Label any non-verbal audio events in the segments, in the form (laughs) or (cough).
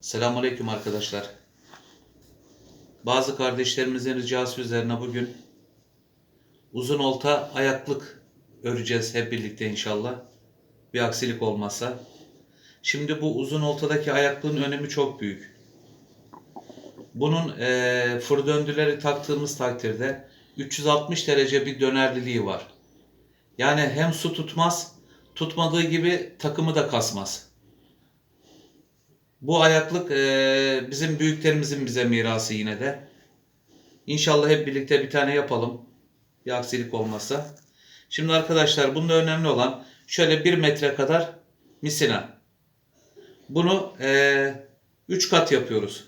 Selamünaleyküm arkadaşlar. Bazı kardeşlerimizin ricası üzerine bugün uzun olta ayaklık öreceğiz hep birlikte inşallah. Bir aksilik olmazsa. Şimdi bu uzun oltadaki ayaklığın önemi çok büyük. Bunun eee fır döndüleri taktığımız takdirde 360 derece bir dönerliliği var. Yani hem su tutmaz, tutmadığı gibi takımı da kasmaz. Bu ayaklık eee, bizim büyüklerimizin bize mirası yine de. İnşallah hep birlikte bir tane yapalım. Bir aksilik olmazsa. Şimdi arkadaşlar bunda önemli olan şöyle bir metre kadar misina. Bunu 3 kat yapıyoruz.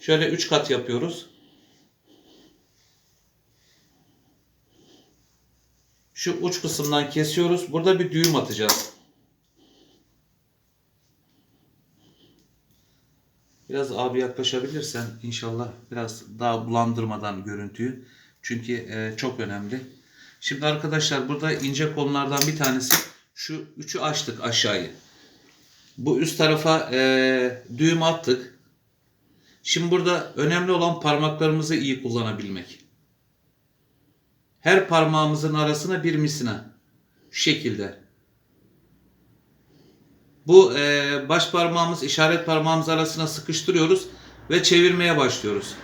Şöyle 3 kat yapıyoruz. Şu uç kısımdan kesiyoruz. Burada bir düğüm atacağız. Biraz abi yaklaşabilirsen inşallah biraz daha bulandırmadan görüntüyü. Çünkü e, çok önemli. Şimdi arkadaşlar burada ince konulardan bir tanesi şu üçü açtık aşağıyı. Bu üst tarafa e, düğüm attık. Şimdi burada önemli olan parmaklarımızı iyi kullanabilmek. Her parmağımızın arasına bir misina. Şu şekilde. Bu e, baş parmağımız işaret parmağımız arasına sıkıştırıyoruz ve çevirmeye başlıyoruz.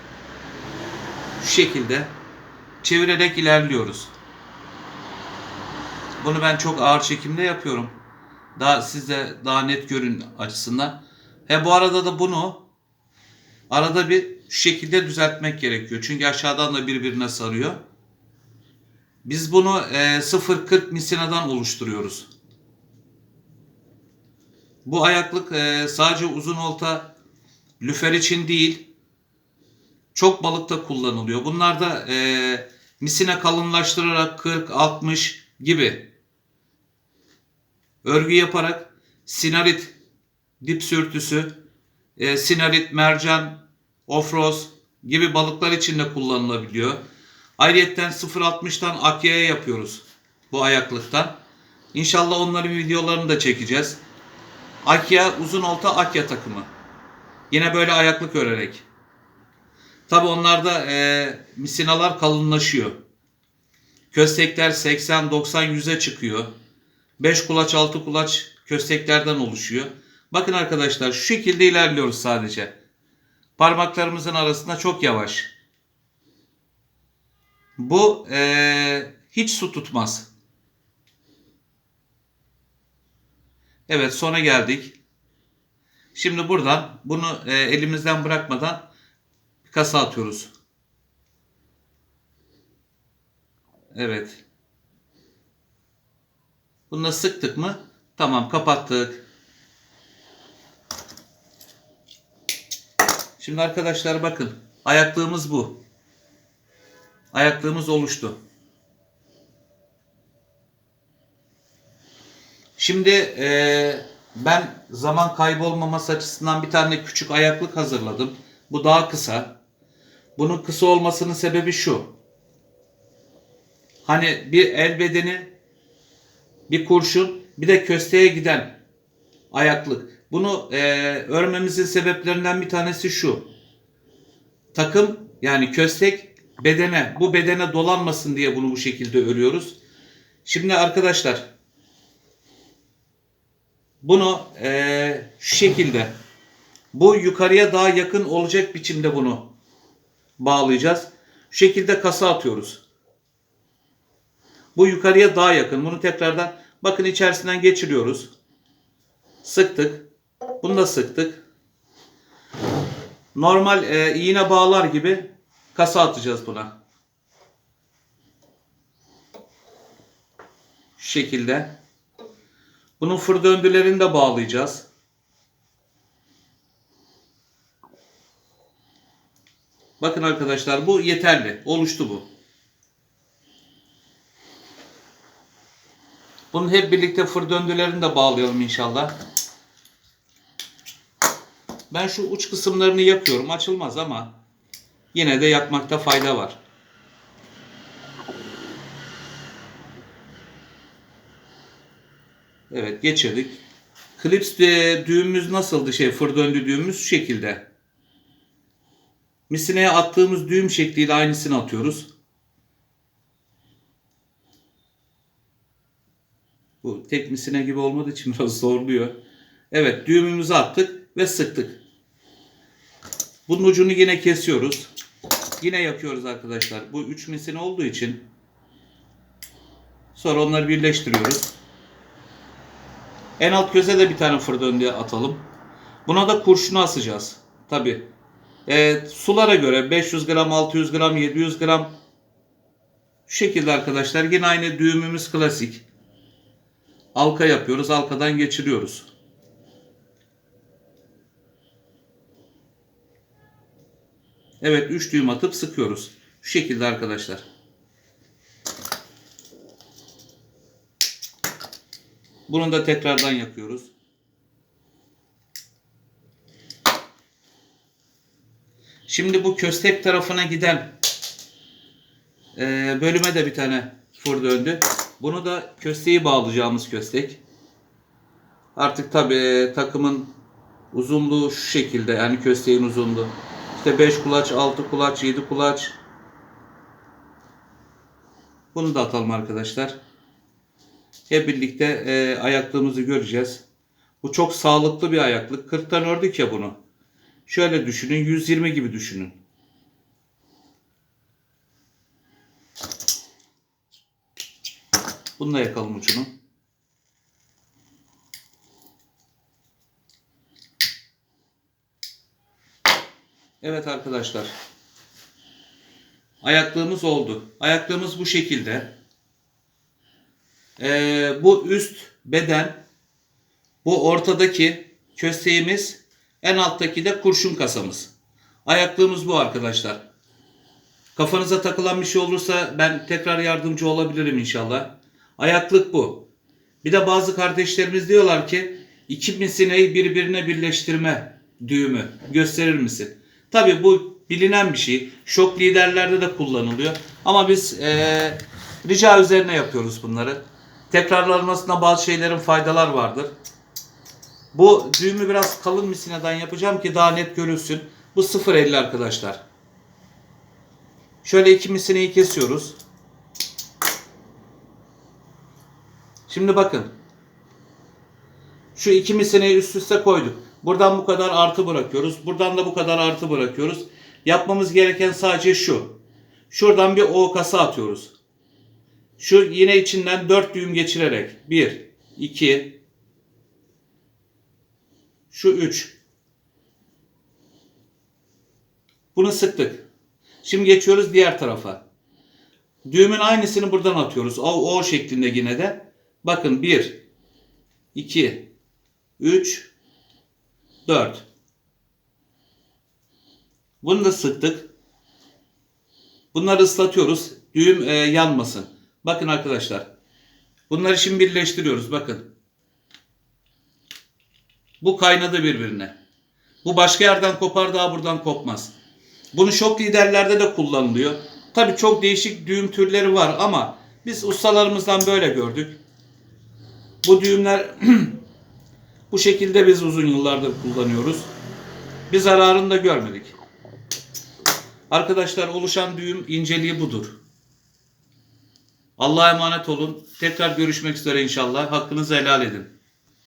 Şu şekilde çevirerek ilerliyoruz. Bunu ben çok ağır çekimde yapıyorum. Daha siz daha net görün açısından. He bu arada da bunu arada bir şu şekilde düzeltmek gerekiyor. Çünkü aşağıdan da birbirine sarıyor. Biz bunu e, 0.40 misinadan oluşturuyoruz. Bu ayaklık e, sadece uzun olta lüfer için değil, çok balıkta kullanılıyor. Bunlar da e, misine kalınlaştırarak 40, 60 gibi örgü yaparak sinarit dip sürtüsü, e, sinarit, mercan, ofroz gibi balıklar için de kullanılabiliyor. Ayrıyeten 0.60'tan akyaya yapıyoruz bu ayaklıktan. İnşallah onların videolarını da çekeceğiz. Akya uzun olta Akya takımı. Yine böyle ayaklık örerek. Tabi onlarda e, misinalar kalınlaşıyor. Köstekler 80, 90, 100'e çıkıyor. 5 kulaç 6 kulaç kösteklerden oluşuyor. Bakın arkadaşlar şu şekilde ilerliyoruz sadece. Parmaklarımızın arasında çok yavaş. Bu e, hiç su tutmaz. Evet sona geldik. Şimdi buradan bunu e, elimizden bırakmadan kasa atıyoruz. Evet. Bunu da sıktık mı? Tamam kapattık. Şimdi arkadaşlar bakın. Ayaklığımız bu. Ayaklığımız oluştu. Şimdi e, ben zaman kaybolmaması açısından bir tane küçük ayaklık hazırladım. Bu daha kısa. Bunun kısa olmasının sebebi şu. Hani bir el bedeni, bir kurşun, bir de kösteğe giden ayaklık. Bunu e, örmemizin sebeplerinden bir tanesi şu. Takım yani köstek bedene, bu bedene dolanmasın diye bunu bu şekilde örüyoruz. Şimdi arkadaşlar bunu eee, şu şekilde bu yukarıya daha yakın olacak biçimde bunu bağlayacağız. Şu şekilde kasa atıyoruz. Bu yukarıya daha yakın. Bunu tekrardan bakın içerisinden geçiriyoruz. Sıktık. Bunu da sıktık. Normal eee, iğne bağlar gibi kasa atacağız buna. Şu şekilde. Bunun fır döndülerini de bağlayacağız. Bakın arkadaşlar bu yeterli. Oluştu bu. Bunun hep birlikte fır döndülerini de bağlayalım inşallah. Ben şu uç kısımlarını yakıyorum. Açılmaz ama yine de yakmakta fayda var. Evet geçirdik. Klips de düğümümüz nasıldı şey fır döndü düğümümüz şu şekilde. Misineye attığımız düğüm şekliyle aynısını atıyoruz. Bu tek misine gibi olmadığı için (laughs) biraz zorluyor. Evet düğümümüzü attık ve sıktık. Bunun ucunu yine kesiyoruz. Yine yapıyoruz arkadaşlar. Bu üç misine olduğu için sonra onları birleştiriyoruz. En alt göze de bir tane fır döndüğü atalım. Buna da kurşunu asacağız. Tabi. sulara göre 500 gram, 600 gram, 700 gram şu şekilde arkadaşlar. Yine aynı düğümümüz klasik. Halka yapıyoruz. Halkadan geçiriyoruz. Evet 3 düğüm atıp sıkıyoruz. Şu şekilde arkadaşlar. Bunu da tekrardan yapıyoruz. Şimdi bu köstek tarafına giden e, bölüme de bir tane fır döndü. Bunu da kösteği bağlayacağımız köstek. Artık tabi takımın uzunluğu şu şekilde yani kösteğin uzunluğu. İşte 5 kulaç, 6 kulaç, 7 kulaç. Bunu da atalım arkadaşlar. Hep birlikte e, ayaklığımızı göreceğiz. Bu çok sağlıklı bir ayaklık. 40'tan ördük ya bunu. Şöyle düşünün 120 gibi düşünün. Bunu da yakalım ucunu. Evet arkadaşlar. Ayaklığımız oldu. Ayaklığımız bu şekilde. Ee, bu üst beden, bu ortadaki kösteğimiz, en alttaki de kurşun kasamız. Ayaklığımız bu arkadaşlar. Kafanıza takılan bir şey olursa ben tekrar yardımcı olabilirim inşallah. Ayaklık bu. Bir de bazı kardeşlerimiz diyorlar ki iki misineyi birbirine birleştirme düğümü gösterir misin? Tabi bu bilinen bir şey. Şok liderlerde de kullanılıyor. Ama biz eee, rica üzerine yapıyoruz bunları. Tekrarlanmasında bazı şeylerin faydalar vardır. Bu düğümü biraz kalın misineden yapacağım ki daha net görülsün. Bu 0.50 arkadaşlar. Şöyle iki misineyi kesiyoruz. Şimdi bakın. Şu iki misineyi üst üste koyduk. Buradan bu kadar artı bırakıyoruz. Buradan da bu kadar artı bırakıyoruz. Yapmamız gereken sadece şu. Şuradan bir O kasa atıyoruz. Şu yine içinden 4 düğüm geçirerek. 1, 2, şu 3. Bunu sıktık. Şimdi geçiyoruz diğer tarafa. Düğümün aynısını buradan atıyoruz. O, o şeklinde yine de. Bakın 1, 2, 3, 4. Bunu da sıktık. Bunları ıslatıyoruz. Düğüm e, yanmasın. Bakın arkadaşlar. Bunları şimdi birleştiriyoruz. Bakın. Bu kaynadı birbirine. Bu başka yerden kopar daha buradan kopmaz. Bunu şok liderlerde de kullanılıyor. Tabi çok değişik düğüm türleri var ama biz ustalarımızdan böyle gördük. Bu düğümler (clears throat) bu şekilde biz uzun yıllardır kullanıyoruz. Bir zararını da görmedik. Arkadaşlar oluşan düğüm inceliği budur. Allah'a emanet olun. Tekrar görüşmek üzere inşallah. Hakkınızı helal edin.